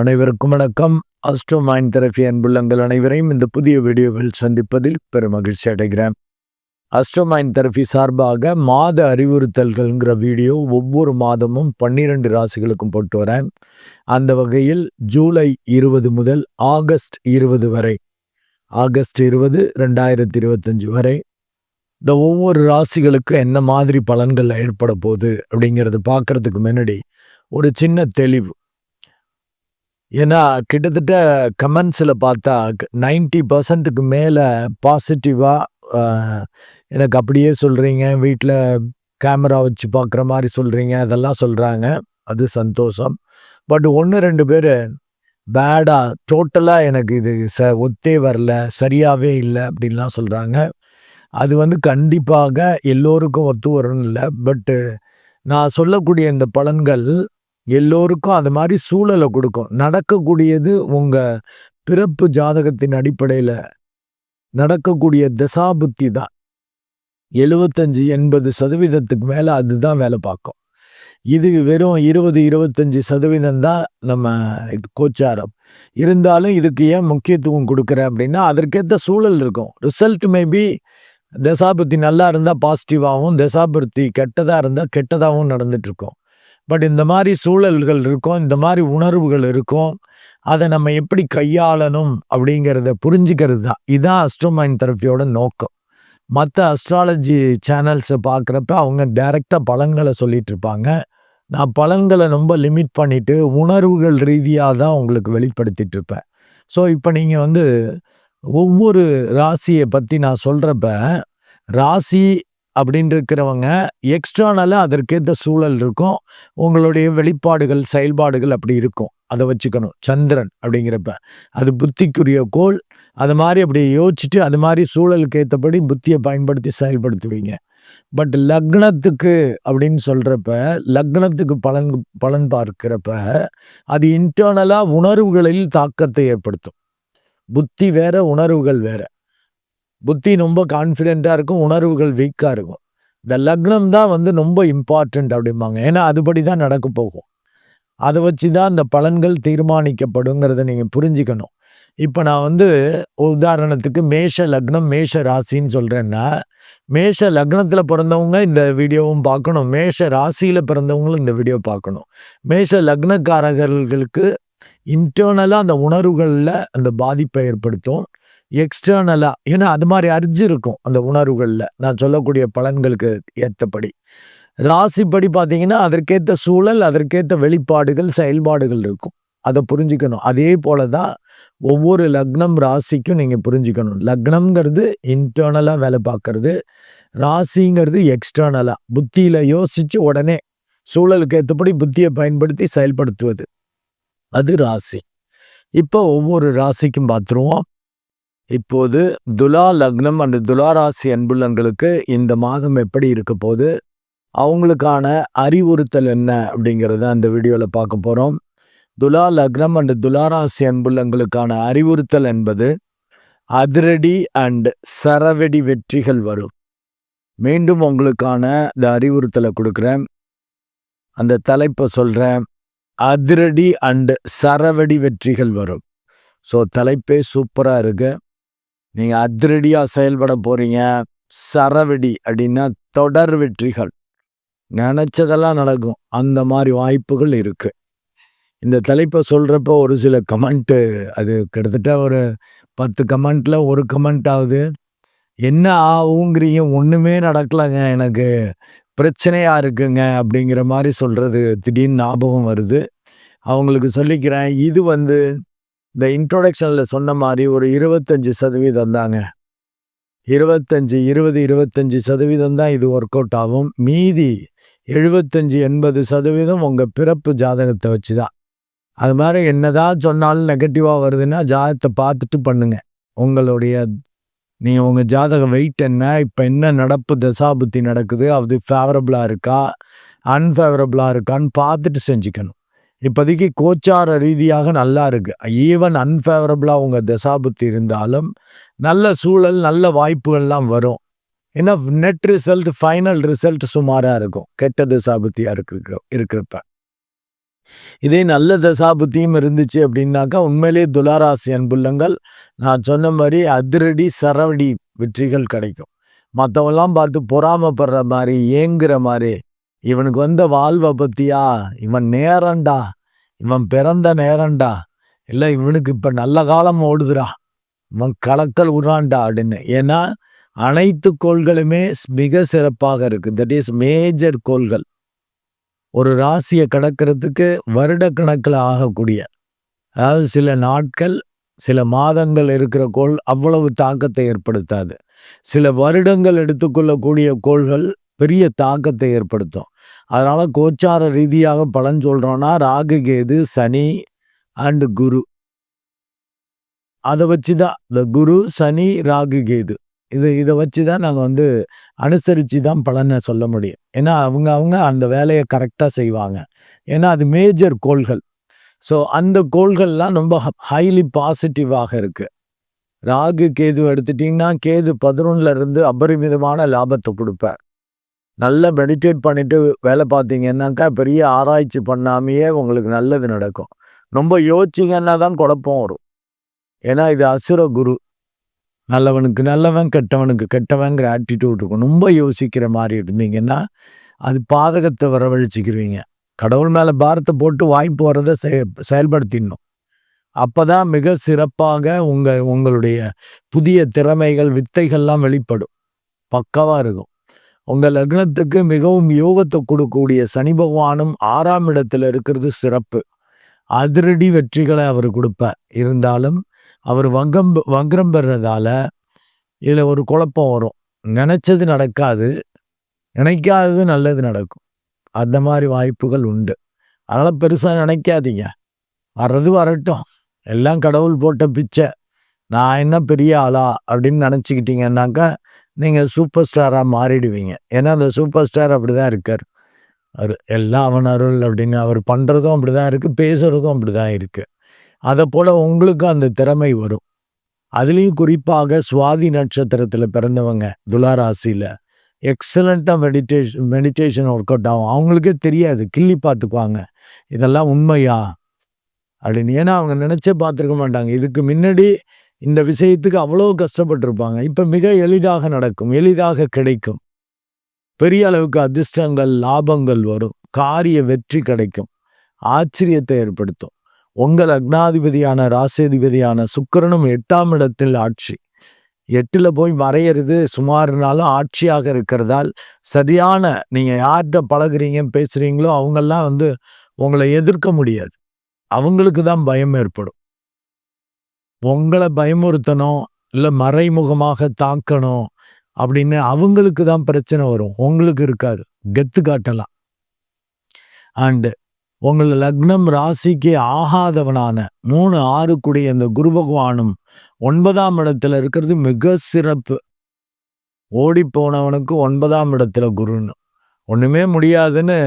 அனைவருக்கும் வணக்கம். Astro mind therapy அன்புள்ளங்கள் அனைவரையும் இந்த புதிய வீடியோவில் சந்திப்பதில் பெரும் மகிழ்ச்சி அடைகிறேன். அஸ்ட்ரோ மைண்ட் தெரபி சார்பாக மாத அறிவுறுத்தல்கள்ங்கிற வீடியோ ஒவ்வொரு மாதமும் பன்னிரெண்டு ராசிகளுக்கும் போட்டு வரேன். அந்த வகையில் ஜூலை இருபது முதல் ஆகஸ்ட் இருபது வரை ஆகஸ்ட் இருபது ரெண்டாயிரத்தி இருபத்தஞ்சு வரை இந்த ஒவ்வொரு ராசிகளுக்கு என்ன மாதிரி பலன்கள் ஏற்பட போகுது அப்படிங்கிறத பார்க்கறதுக்கு முன்னாடி ஒரு சின்ன தெளிவு. ஏன்னா கிட்டத்தட்ட கமெண்ட்ஸில் பார்த்தா நைன்டி பர்சன்ட்டுக்கு மேலே பாசிட்டிவாக எனக்கு அப்படியே சொல்கிறீங்க வீட்டில் கேமரா வச்சு பார்க்குற மாதிரி சொல்கிறீங்க அதெல்லாம் சொல்கிறாங்க அது சந்தோஷம். பட் ஒன்று ரெண்டு பேர் பேடாக டோட்டலாக எனக்கு இது ச ஒத்தே வரல சரியாகவே இல்லை அப்படின்லாம் சொல்கிறாங்க அது வந்து கண்டிப்பாக எல்லோருக்கும் ஒத்து வரணும் இல்லை. பட்டு நான் சொல்லக்கூடிய இந்த பலன்கள் எல்லோருக்கும் அது மாதிரி சூழலை கொடுக்கும். நடக்கக்கூடியது உங்கள் பிறப்பு ஜாதகத்தின் அடிப்படையில் நடக்கக்கூடிய தசாபுத்தி தான். எழுபத்தஞ்சு எண்பது சதவீதத்துக்கு மேலே அதுதான் வேலை பார்க்கும். இது வெறும் இருபது இருபத்தஞ்சி சதவீதம் தான் நம்ம கோச்சாரம். இருந்தாலும் இதுக்கு ஏன் முக்கியத்துவம் கொடுக்குறேன் அப்படின்னா அதற்கேற்ற சூழல் இருக்கும். ரிசல்ட் மேபி தசாபுத்தி நல்லா இருந்தால் பாசிட்டிவாகவும் தசாபுத்தி கெட்டதாக இருந்தால் கெட்டதாகவும் நடந்துட்டுருக்கோம் பட் இந்த மாதிரி சூழல்கள் இருக்கும் இந்த மாதிரி உணர்வுகள் இருக்கும் அதை நம்ம எப்படி கையாளணும் அப்படிங்கிறத புரிஞ்சுக்கிறது தான். இதுதான் அஸ்ட்ரோமைன் தெரப்பியோட நோக்கம். மற்ற அஸ்ட்ராலஜி சேனல்ஸை பார்க்குறப்ப அவங்க டைரெக்டாக பலன்களை சொல்லிட்டு இருப்பாங்க. நான் பலன்களை ரொம்ப லிமிட் பண்ணிவிட்டு உணர்வுகள் ரீதியாக தான் உங்களுக்கு வெளிப்படுத்திட்டு இருப்பேன். ஸோ இப்போ நீங்கள் வந்து ஒவ்வொரு ராசியை பற்றி நான் சொல்கிறப்ப ராசி அப்படின்னு இருக்கிறவங்க எக்ஸ்ட்ரானலாக அதற்கேற்ற சூழல் இருக்கும். உங்களுடைய வெளிப்பாடுகள் செயல்பாடுகள் அப்படி இருக்கும். அதை வச்சுக்கணும். சந்திரன் அப்படிங்கிறப்ப. அது புத்திக்குரிய கோல் அது மாதிரி அப்படி யோசிச்சுட்டு அது மாதிரி சூழலுக்கு ஏற்றபடி புத்தியை பயன்படுத்தி செயல்படுத்துவீங்க. பட் லக்னத்துக்கு அப்படின்னு சொல்கிறப்ப லக்னத்துக்கு பலன் பலன் பார்க்கிறப்ப அது இன்டர்னலாக உணர்வுகளில் தாக்கத்தை ஏற்படுத்தும். புத்தி வேற உணர்வுகள் வேறு. புத்தி ரொம்ப கான்ஃபிடெண்ட்டாக இருக்கும் உணர்வுகள் வீக்காக இருக்கும். இந்த லக்னம் தான் வந்து ரொம்ப இம்பார்ட்டண்ட் அப்படிம்பாங்க. ஏன்னா அதுபடி தான் நடக்க போகும். அதை வச்சு தான் இந்த பலன்கள் தீர்மானிக்கப்படுங்கிறத நீங்கள் புரிஞ்சுக்கணும். இப்போ நான் வந்து உதாரணத்துக்கு மேஷ லக்னம் மேஷ ராசின்னு சொல்கிறேன்னா மேஷ லக்னத்தில் பிறந்தவங்க இந்த வீடியோவும் பார்க்கணும். மேஷ ராசியில் பிறந்தவங்களும் இந்த வீடியோ பார்க்கணும். மேஷ லக்னக்காரர்களுக்கு இன்டர்னலாக அந்த உணர்வுகளில் அந்த பாதிப்பை ஏற்படுத்தும். எக்ஸ்டர்னலாக ஏன்னா அது மாதிரி அரிஞ்சு இருக்கும் அந்த உணர்வுகளில். நான் சொல்லக்கூடிய பலன்களுக்கு ஏற்றபடி ராசிப்படி பார்த்தீங்கன்னா அதற்கேற்ற சூழல் அதற்கேற்ற வெளிப்பாடுகள் செயல்பாடுகள் இருக்கும். அதை புரிஞ்சுக்கணும். அதே போல தான் ஒவ்வொரு லக்னம் ராசிக்கும் நீங்கள் புரிஞ்சுக்கணும். லக்னம்ங்கிறது இன்டர்னலாக வேலை பார்க்கறது. ராசிங்கிறது எக்ஸ்டர்னலாக புத்தியில் யோசித்து உடனே சூழலுக்கு ஏற்றபடி புத்தியை பயன்படுத்தி செயல்படுத்துவது. அது ராசி. இப்போ ஒவ்வொரு ராசிக்கும் பார்த்துருவோம். இப்போது துலா லக்னம் அண்ட் துலா ராசி அன்புள்ளங்களுக்கு இந்த மாதம் எப்படி இருக்க போது அவங்களுக்கான அறிவுறுத்தல் என்ன அப்படிங்கிறத அந்த வீடியோவில் பார்க்க போகிறோம் துலா லக்னம் அண்ட் துலாராசி அன்புள்ளங்களுக்கான அறிவுறுத்தல் என்பது அதிரடி அண்ட் சரவெடி வெற்றிகள் வரும். மீண்டும் உங்களுக்கான இந்த அறிவுறுத்தலை கொடுக்குறேன். அந்த தலைப்பை சொல்கிறேன் அதிரடி அண்டு சரவெடி வெற்றிகள் வரும். ஸோ தலைப்பே சூப்பராக இருக்குது நீங்கள் அதிரடியாக செயல்பட போகிறீங்க சரவெடி அப்படின்னா தொடர் வெற்றிகள். நினச்சதெல்லாம் நடக்கும். அந்த மாதிரி வாய்ப்புகள் இருக்குது இந்த தலைப்பை சொல்கிறப்ப ஒரு சில கமெண்ட்டு அது கிட்டத்தட்ட ஒரு பத்து கமெண்ட்டில் ஒரு கமெண்ட் ஆகுது. என்ன ஆகுங்கிறீங்க ஒன்றுமே நடக்கலைங்க. எனக்கு பிரச்சனையாக இருக்குங்க அப்படிங்கிற மாதிரி சொல்கிறது திடீர்னு ஞாபகம் வருது. அவங்களுக்கு சொல்லிக்கிறேன். இது வந்து இந்த இன்ட்ரோடக்ஷனில் சொன்ன மாதிரி ஒரு இருபத்தஞ்சி சதவீதம் தாங்க. இருபத்தஞ்சி இருபது இருபத்தஞ்சி சதவீதம் தான் இது ஒர்க் அவுட் ஆகும். மீதி எழுபத்தஞ்சி எண்பது சதவீதம் உங்கள் பிறப்பு ஜாதகத்தை வச்சு தான். அது மாதிரி என்னதான் சொன்னாலும் நெகட்டிவாக வருதுன்னா ஜாதகத்தை பார்த்துட்டு பண்ணுங்கள் உங்களுடைய நீங்கள் உங்கள் ஜாதக வெயிட் என்ன? இப்போ என்ன நடப்பு தசாபுத்தி நடக்குது? அது ஃபேவரபுளாக இருக்கா? அன்ஃபேவரபுளாக இருக்கான்னு பார்த்துட்டு செஞ்சுக்கணும். இப்போதைக்கு கோச்சார ரீதியாக நல்லா இருக்குது ஈவன் அன்ஃபேவரபுளாக உங்கள் தசாபுத்தி இருந்தாலும் நல்ல சூழல் நல்ல வாய்ப்புகள்லாம் வரும். ஏன்னா நெட் ரிசல்ட் ஃபைனல் ரிசல்ட் சுமாராக இருக்கும். கெட்ட தசாபுத்தியாக இருக்கிற இருக்கிறப்ப. இதே நல்ல தசாபுத்தியும் இருந்துச்சு அப்படின்னாக்கா உண்மையிலேயே துளாராசி அன்புள்ளங்கள் நான் சொன்ன மாதிரி அதிரடி சரவடி வெற்றிகள் கிடைக்கும். மற்றவெல்லாம் பார்த்து பொறாமப்படுற மாதிரி ஏங்குற மாதிரி இவனுக்கு வந்த வாழ்வை பத்தியா? இவன் நேரண்டா? இவன் பிறந்த நேரண்டா? இல்லை இவனுக்கு இப்போ நல்ல காலம் ஓடுதுரா இவன் கலக்கல் உறான்டா அப்படின்னு. ஏன்னா அனைத்து கோள்களுமே மிக சிறப்பாக இருக்கு. தட் இஸ் மேஜர் கோள்கள். ஒரு ராசியை கடக்கிறதுக்கு வருட கணக்கில் ஆகக்கூடிய அதாவது சில நாட்கள் சில மாதங்கள் இருக்கிற கோள் அவ்வளவு தாக்கத்தை ஏற்படுத்தாது. சில வருடங்கள் எடுத்துக்கொள்ளக்கூடிய கோள்கள் பெரிய தாக்கத்தை ஏற்படுத்தும். அதனால் கோச்சார ரீதியாக பலன் சொல்கிறோன்னா ராகு கேது சனி அண்டு குரு. அதை வச்சு தான் இந்த குரு சனி ராகு கேது. இது இதை வச்சு தான் நாங்கள் வந்து அனுசரித்து தான் பலனை சொல்ல முடியும். ஏன்னா அவங்க அவங்க அந்த வேலையை கரெக்டாக செய்வாங்க. ஏன்னா அது மேஜர் கோள்கள். ஸோ அந்த கோள்கள்லாம் ரொம்ப ஹைலி பாசிட்டிவாக இருக்குது ராகு கேது எடுத்துட்டிங்கன்னா கேது பதினொன்னுல இருந்து அபரிமிதமான லாபத்தை கொடுப்பார். நல்லா மெடிடேட் பண்ணிவிட்டு வேலை பார்த்தீங்கன்னாக்கா பெரிய ஆராய்ச்சி பண்ணாமையே உங்களுக்கு நல்லது நடக்கும். ரொம்ப யோசிச்சிங்கன்னா தான் குழப்பம் வரும். ஏன்னா இது அசுர குரு. நல்லவனுக்கு நல்லவன் கெட்டவனுக்கு கெட்டவங்கிற ஆட்டிடியூட் இருக்கும். ரொம்ப யோசிக்கிற மாதிரி இருந்தீங்கன்னா அது பாதகத்தை வரவழைச்சிக்கிறீங்க கடவுள் மேலே பாரத்தை போட்டு வாய்ப்பு வரதை செய செயல்படுத்திடணும். அப்போ தான் மிக சிறப்பாக உங்கள் உங்களுடைய புதிய திறமைகள் வித்தைகள்லாம் வெளிப்படும். பக்கவாக இருக்கும். உங்கள் லக்னத்துக்கு மிகவும் யோகத்தை கொடுக்கக்கூடிய சனி பகவானும் ஆறாம் இடத்துல இருக்கிறது சிறப்பு. அதிரடி வெற்றிகளை அவர் கொடுப்பார். இருந்தாலும் அவர் வங்கம் வங்கரம் பெறதால இதில் ஒரு குழப்பம் வரும். நினச்சது நடக்காது நினைக்காதது நல்லது நடக்கும். அந்த மாதிரி வாய்ப்புகள் உண்டு. அதனால் பெருசாக நினைக்காதீங்க. வர்றது வரட்டும். எல்லாம் கடவுள் போட்ட பிச்சை. நான் என்ன பெரிய ஆளா அப்படின்னு நினச்சிக்கிட்டீங்கன்னாக்கா நீங்கள் சூப்பர் ஸ்டாராக மாறிடுவீங்க. ஏன்னா அந்த சூப்பர் ஸ்டார் அப்படி தான் இருக்கார். அவர் எல்லாம் அவன் அருள் அப்படின்னு அவர் பண்ணுறதும் அப்படி தான் இருக்குது பேசுகிறதும் அப்படி தான் இருக்குது அதை போல் உங்களுக்கும் அந்த திறமை வரும். அதுலேயும் குறிப்பாக சுவாதி நட்சத்திரத்தில் பிறந்தவங்க துளாராசியில் எக்ஸலண்ட்டாக மெடிடேஷன் மெடிடேஷன் ஒர்க் அவுட் ஆகும். அவங்களுக்கே தெரியாது கிள்ளி பார்த்துக்குவாங்க. இதெல்லாம் உண்மையா? அப்படின்னு. ஏன்னா அவங்க நினச்சே பார்த்துருக்க மாட்டாங்க. இதுக்கு முன்னாடி இந்த விஷயத்துக்கு அவ்வளோ கஷ்டப்பட்டிருப்பாங்க. இப்போ மிக எளிதாக நடக்கும். எளிதாக கிடைக்கும். பெரிய அளவுக்கு அதிர்ஷ்டங்கள் லாபங்கள் வரும். காரிய வெற்றி கிடைக்கும். ஆச்சரியத்தை ஏற்படுத்தும். உங்கள் அக்னாதிபதியான ராசேதிபதியான சுக்கரனும் எட்டாம் இடத்தில் ஆட்சி. எட்டில் போய் மறையிறது சுமார்னாலும் ஆட்சியாக இருக்கிறதால் சரியான நீங்கள் யார்கிட்ட பழகிறீங்க பேசுகிறீங்களோ அவங்கெல்லாம் வந்து உங்களை எதிர்க்க முடியாது. அவங்களுக்கு தான் பயம் ஏற்படும். உங்களை பயமுறுத்தணும் இல்லை மறைமுகமாக தாக்கணும் அப்படின்னு அவங்களுக்கு தான் பிரச்சனை வரும். உங்களுக்கு இருக்காது. கெத்து காட்டலாம். அண்டு உங்கள் லக்னம் ராசிக்கு ஆகாதவனான மூணு ஆறு கூடிய இந்த குரு பகவானும் ஒன்பதாம் இடத்துல இருக்கிறது மிக சிறப்பு. ஓடி போனவனுக்கு ஒன்பதாம் இடத்துல குருன்னு. ஒன்றுமே முடியாதுன்னு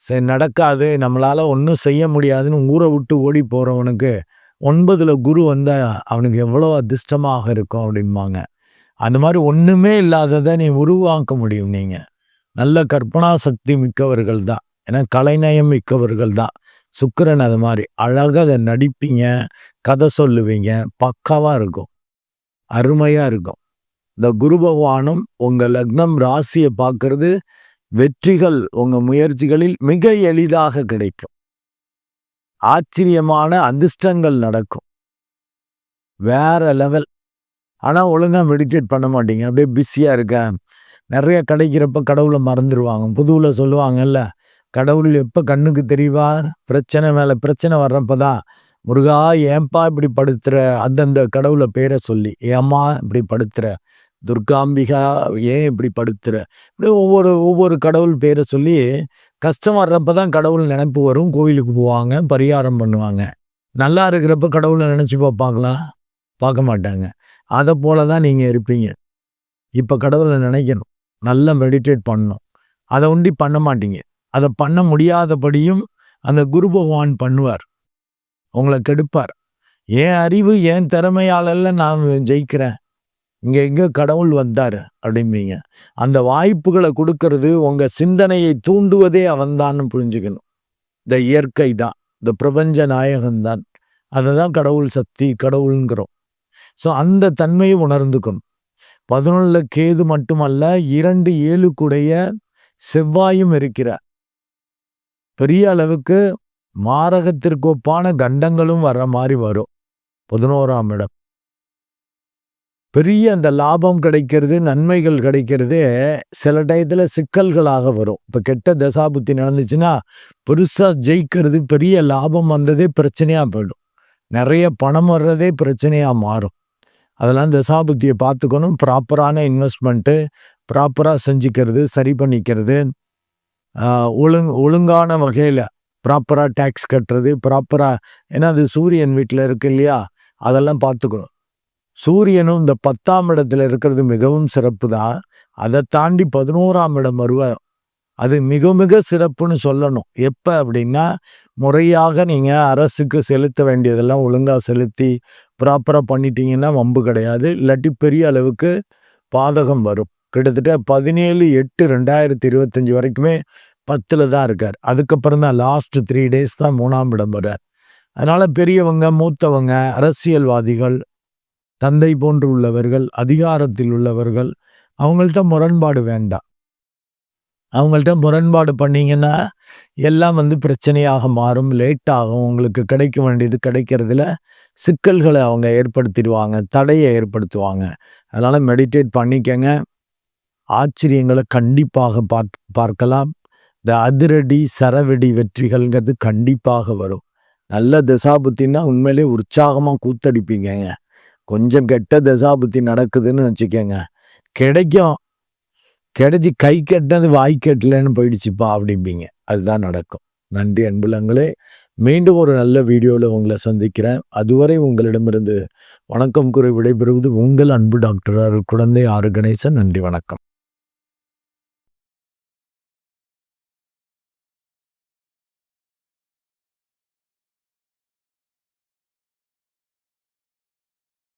சரி நடக்காது. நம்மளால் ஒன்றும் செய்ய முடியாதுன்னு ஊரை விட்டு ஓடி போகிறவனுக்கு ஒன்பதில் குரு வந்தால் அவனுக்கு எவ்வளோ அதிர்ஷ்டமாக இருக்கும் அப்படிம்பாங்க. அந்த மாதிரி ஒன்றுமே இல்லாததை நீ உருவாக்க முடியும் நீங்கள் நல்ல கற்பனா சக்தி மிக்கவர்கள் தான். ஏன்னா கலைநயம் மிக்கவர்கள் தான். சுக்கரன் அது மாதிரி. அழகாக அதை நடிப்பீங்க கதை சொல்லுவீங்க பக்காவாக இருக்கும். அருமையாக இருக்கும். இந்த குரு பகவானும் உங்கள் லக்னம் ராசியை பார்க்கறது வெற்றிகள் உங்கள் முயற்சிகளில் மிக எளிதாக கிடைக்கும். ஆச்சரியமான அதிர்ஷ்டங்கள் நடக்கும். வேற லெவல் ஆனால் ஒழுங்காக மெடிடேட் பண்ண மாட்டீங்க. அப்படியே பிஸியாக இருக்கேன் நிறைய கிடைக்கிறப்ப கடவுளை மறந்துடுவாங்க புதுவில் சொல்லுவாங்கல்ல கடவுள் எப்போ கண்ணுக்கு தெரிவார்? பிரச்சனை மேலே பிரச்சனை வர்றப்ப தான். முருகா ஏன்பா இப்படி படுத்துகிற அந்தந்த கடவுளை பேரை சொல்லி ஏம்மா இப்படி படுத்துகிற துர்காம்பிகா ஏன் இப்படி படுத்துகிற இப்படி ஒவ்வொரு ஒவ்வொரு கடவுள் பேரை சொல்லி கஷ்டம் வர்றப்ப தான் கடவுள் நினைப்பு வரும் கோயிலுக்கு போவாங்க பரிகாரம் பண்ணுவாங்க. நல்லா இருக்கிறப்ப கடவுளை நினச்சி பார்ப்பாங்களா பார்க்க மாட்டாங்க. அதை போல தான் நீங்கள் இருப்பீங்க. இப்போ கடவுளை நினைக்கணும். நல்லா மெடிடேட் பண்ணணும். அதை ஒண்டி பண்ண மாட்டீங்க. அதை பண்ண முடியாதபடியும் அந்த குரு பகவான் பண்ணுவார். உங்களை கெடுப்பார். ஏன் அறிவு என் திறமையாலல்ல நான் ஜெயிக்கிறேன். இங்கே எங்கே கடவுள் வந்தார் அப்படிம்பீங்க. அந்த வாய்ப்புகளை கொடுக்கறது உங்கள் சிந்தனையை தூண்டுவதே அவன்தான்னு புரிஞ்சுக்கணும். இந்த இயற்கை தான் இந்த பிரபஞ்ச நாயகன்தான் அதை தான் கடவுள் சக்தி கடவுளுங்கிறோம். ஸோ அந்த தன்மையை உணர்ந்துக்கணும். பதினொன்றில் கேது மட்டுமல்ல இரண்டு ஏழுக்குடைய செவ்வாயும் இருக்கிறார். பெரிய அளவுக்கு மாரகத்திற்கு ஒப்பான கண்டங்களும் வர மாதிரி வரும். பதினோராம் இடம். பெரிய அந்த லாபம் கிடைக்கிறது நன்மைகள் கிடைக்கிறது சில டயத்தில் சிக்கல்களாக வரும். இப்போ கெட்ட தசாபுத்தி நடந்துச்சுன்னா பெருசாக ஜெயிக்கிறது பெரிய லாபம் வந்ததே பிரச்சனையாக போயிடும். நிறைய பணம் வர்றதே பிரச்சனையாக மாறும். அதெல்லாம் தசாபுத்தியை பார்த்துக்கணும். ப்ராப்பரான இன்வெஸ்ட்மெண்ட்டு ப்ராப்பராக செஞ்சுக்கிறது சரி பண்ணிக்கிறது ஒழுங் ஒழுங்கான வகையில் ப்ராப்பராக டேக்ஸ் கட்டுறது ப்ராப்பராக ஏன்னா அது சூரியன் வீட்டில் இருக்கு இல்லையா? அதெல்லாம் பார்த்துக்கணும். சூரியனும் இந்த பத்தாம் இடத்துல இருக்கிறது மிகவும் சிறப்பு தான் அதை தாண்டி பதினோராம் இடம் வருவ அது மிக மிக சிறப்புன்னு சொல்லணும். எப்போ அப்படின்னா முறையாக நீங்கள் அரசுக்கு செலுத்த வேண்டியதெல்லாம் ஒழுங்காக செலுத்தி ப்ராப்பராக பண்ணிட்டீங்கன்னா வம்பு கிடையாது. இல்லாட்டி பெரிய அளவுக்கு பாதகம் வரும். கிட்டத்தட்ட பதினேழு எட்டு ரெண்டாயிரத்தி இருபத்தஞ்சி வரைக்குமே பத்தில் தான் இருக்கார். அதுக்கப்புறம் தான் லாஸ்ட் த்ரீ டேஸ் தான் மூணாம் இடம் வர்றார். அதனால் பெரியவங்க மூத்தவங்க அரசியல்வாதிகள் தந்தை போன்று உள்ளவர்கள் அதிகாரத்தில் உள்ளவர்கள் அவங்கள்ட்ட முரண்பாடு வேண்டாம். அவங்கள்ட்ட முரண்பாடு பண்ணிங்கன்னா எல்லாம் வந்து பிரச்சனையாக மாறும் லேட்டாகும் உங்களுக்கு கிடைக்க வேண்டியது கிடைக்கிறதுல சிக்கல்களை அவங்க ஏற்படுத்திடுவாங்க தடையை ஏற்படுத்துவாங்க. அதனால் மெடிடேட் பண்ணிக்கங்க. ஆச்சரியங்களை கண்டிப்பாக பார்க் பார்க்கலாம். இந்த அதிரடி சரவெடி வெற்றிகள்ங்கிறது கண்டிப்பாக வரும். நல்ல திசாபுத்தின்னா உண்மையிலே உற்சாகமாக கூத்தடிப்பீங்கங்க. கொஞ்சம் கெட்ட தசாபுத்தி நடக்குதுன்னு வச்சுக்கோங்க. கிடைக்கும். கிடைச்சி கை கட்டினது வாய் கட்டலன்னு போயிடுச்சுப்பா அப்படிம்பீங்க. அதுதான் நடக்கும். நன்றி அன்புலங்களே. மீண்டும் ஒரு நல்ல வீடியோவில் உங்களை சந்திக்கிறேன். அதுவரை உங்களிடமிருந்து வணக்கம் கூறி விடைபெறுவது உங்கள் அன்பு டாக்டர் குழந்தை ஆறு கணேசன். நன்றி வணக்கம்.